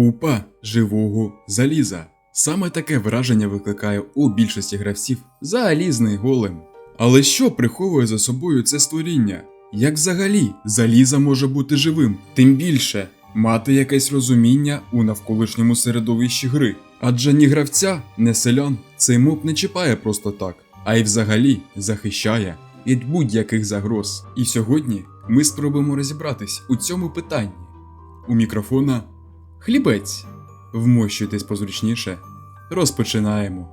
Купа живого заліза. Саме таке враження викликає у більшості гравців залізний голем. Але що приховує за собою це створіння? Як взагалі заліза може бути живим? Тим більше мати якесь розуміння у навколишньому середовищі гри. Адже ні гравця, ні селян цей моб не чіпає просто так, а й взагалі захищає від будь-яких загроз. І сьогодні ми спробуємо розібратись у цьому питанні. У мікрофона хлібець. Вмощуйтесь позручніше. Розпочинаємо.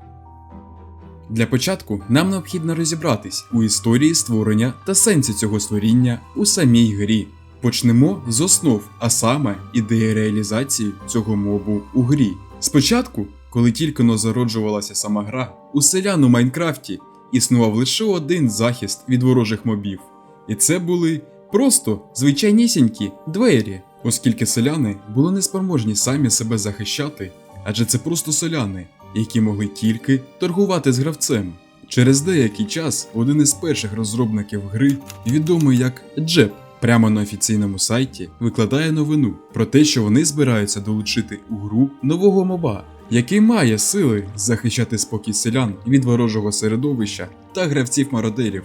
Для початку нам необхідно розібратись у історії створення та сенсі цього створіння у самій грі. Почнемо з основ, а саме ідеї реалізації цього мобу у грі. Спочатку, коли тільки но зароджувалася сама гра, у селян у Майнкрафті існував лише один захист від ворожих мобів. І це були просто звичайнісінькі двері, оскільки селяни були неспроможні самі себе захищати, адже це просто селяни, які могли тільки торгувати з гравцем. Через деякий час один із перших розробників гри, відомий як Джеб, прямо на офіційному сайті викладає новину про те, що вони збираються долучити у гру нового моба, який має сили захищати спокій селян від ворожого середовища та гравців мародерів,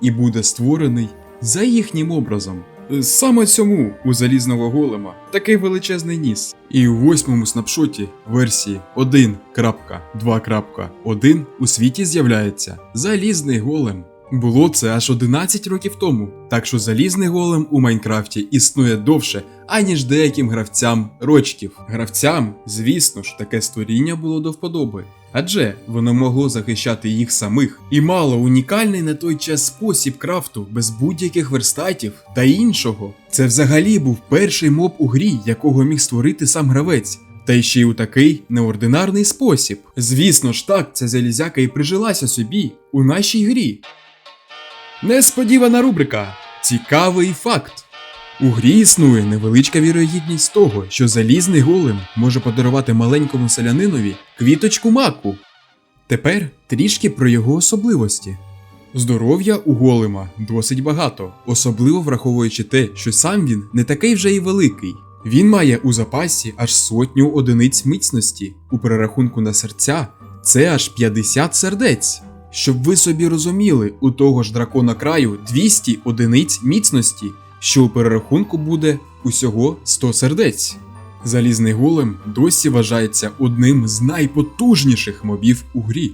і буде створений за їхнім образом. Саме цьому у залізного голема такий величезний ніс. І у восьмому снапшоті версії 1.2.1 у світі з'являється залізний голем. Було це аж 11 років тому, так що залізний голем у Майнкрафті існує довше, аніж деяким гравцям рочків. Гравцям, звісно ж, таке створіння було до вподоби, адже воно могло захищати їх самих і мало унікальний на той час спосіб крафту без будь-яких верстатів та іншого. Це взагалі був перший моб у грі, якого міг створити сам гравець. Та й ще й у такий неординарний спосіб. Звісно ж так, ця залізяка і прижилася собі у нашій грі. Несподівана рубрика. Цікавий факт. У грі існує невеличка вірогідність того, що залізний голем може подарувати маленькому селянинові квіточку маку. Тепер трішки про його особливості. Здоров'я у голема досить багато, особливо враховуючи те, що сам він не такий вже і великий. Він має у запасі аж сотню одиниць міцності. У перерахунку на серця це аж 50 сердець. Щоб ви собі розуміли, у того ж дракона краю 200 одиниць міцності, що у перерахунку буде усього 100 сердець. Залізний голем досі вважається одним з найпотужніших мобів у грі.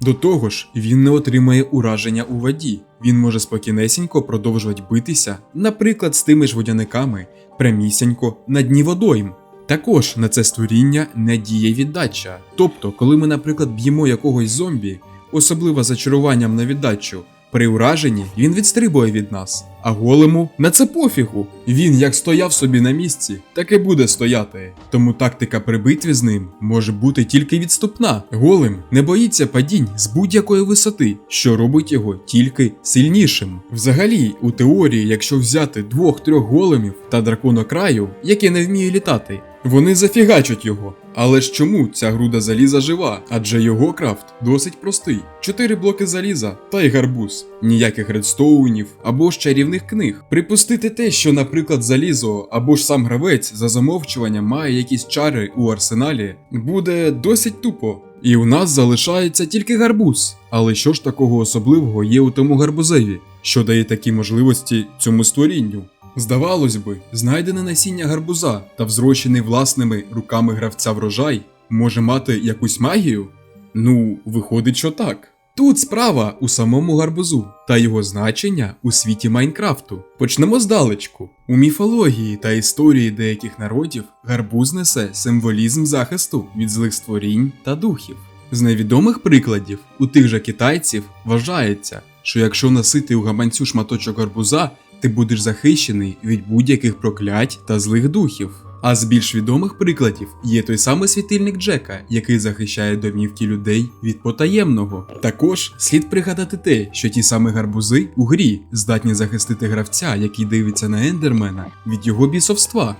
До того ж, він не отримає ураження у воді, він може спокійнесенько продовжувати битися, наприклад, з тими ж водяниками, прямісінько на дні водойм. Також на це створіння не діє віддача. Тобто, коли ми, наприклад, б'ємо якогось зомбі, особливо зачаруванням на віддачу, при ураженні він відстрибує від нас, а голему на це пофігу. Він як стояв собі на місці, так і буде стояти. Тому тактика при битві з ним може бути тільки відступна. Голем не боїться падінь з будь-якої висоти, що робить його тільки сильнішим. Взагалі, у теорії, якщо взяти двох-трьох големів та дракона краю, який не вміє літати, вони зафігачать його. Але ж чому ця груда заліза жива? Адже його крафт досить простий: чотири блоки заліза та й гарбуз, ніяких редстоунів або ж чарівних книг. Припустити те, що, наприклад, залізо або ж сам гравець за замовчуванням має якісь чари у арсеналі, буде досить тупо. І у нас залишається тільки гарбуз. Але що ж такого особливого є у тому гарбузеві, що дає такі можливості цьому створінню? Здавалось би, знайдене насіння гарбуза та взрощений власними руками гравця врожай може мати якусь магію? Ну, виходить, що так. Тут справа у самому гарбузу та його значення у світі Майнкрафту. Почнемо здалечку. У міфології та історії деяких народів гарбуз несе символізм захисту від злих створінь та духів. З невідомих прикладів у тих же китайців вважається, що якщо носити у гаманцю шматочок гарбуза, ти будеш захищений від будь-яких проклять та злих духів. А з більш відомих прикладів є той самий світильник Джека, який захищає домівки людей від потаємного. Також слід пригадати те, що ті самі гарбузи у грі здатні захистити гравця, який дивиться на ендермена, від його бісовства.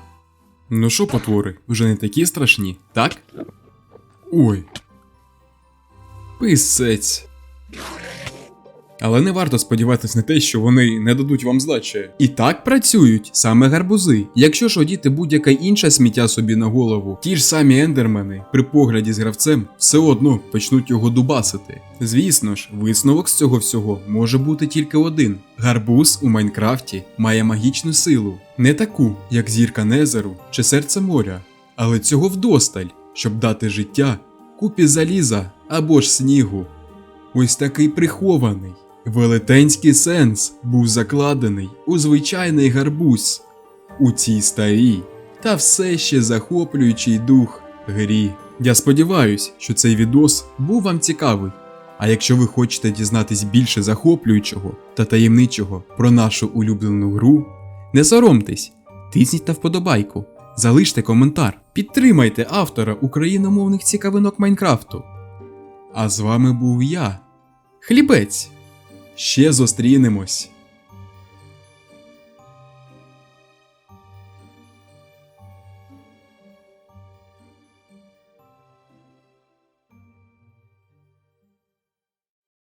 Ну що, потвори, вже не такі страшні, так? Ой. Писець. Але не варто сподіватись на те, що вони не дадуть вам здачі. І так працюють саме гарбузи. Якщо ж одіти будь-яке інше сміття собі на голову, ті ж самі ендермени при погляді з гравцем все одно почнуть його дубасити. Звісно ж, висновок з цього всього може бути тільки один: гарбуз у Майнкрафті має магічну силу, не таку, як зірка Незеру чи серце моря, але цього вдосталь, щоб дати життя купі заліза або ж снігу. Ось такий прихований. Велетенський сенс був закладений у звичайний гарбуз, у цій старій та все ще захоплюючий дух грі. Я сподіваюсь, що цей відос був вам цікавий. А якщо ви хочете дізнатись більше захоплюючого та таємничого про нашу улюблену гру, не соромтесь, тисніть на вподобайку, залиште коментар, підтримайте автора україномовних цікавинок Майнкрафту. А з вами був я, Хлібець. Ще зустрінемось.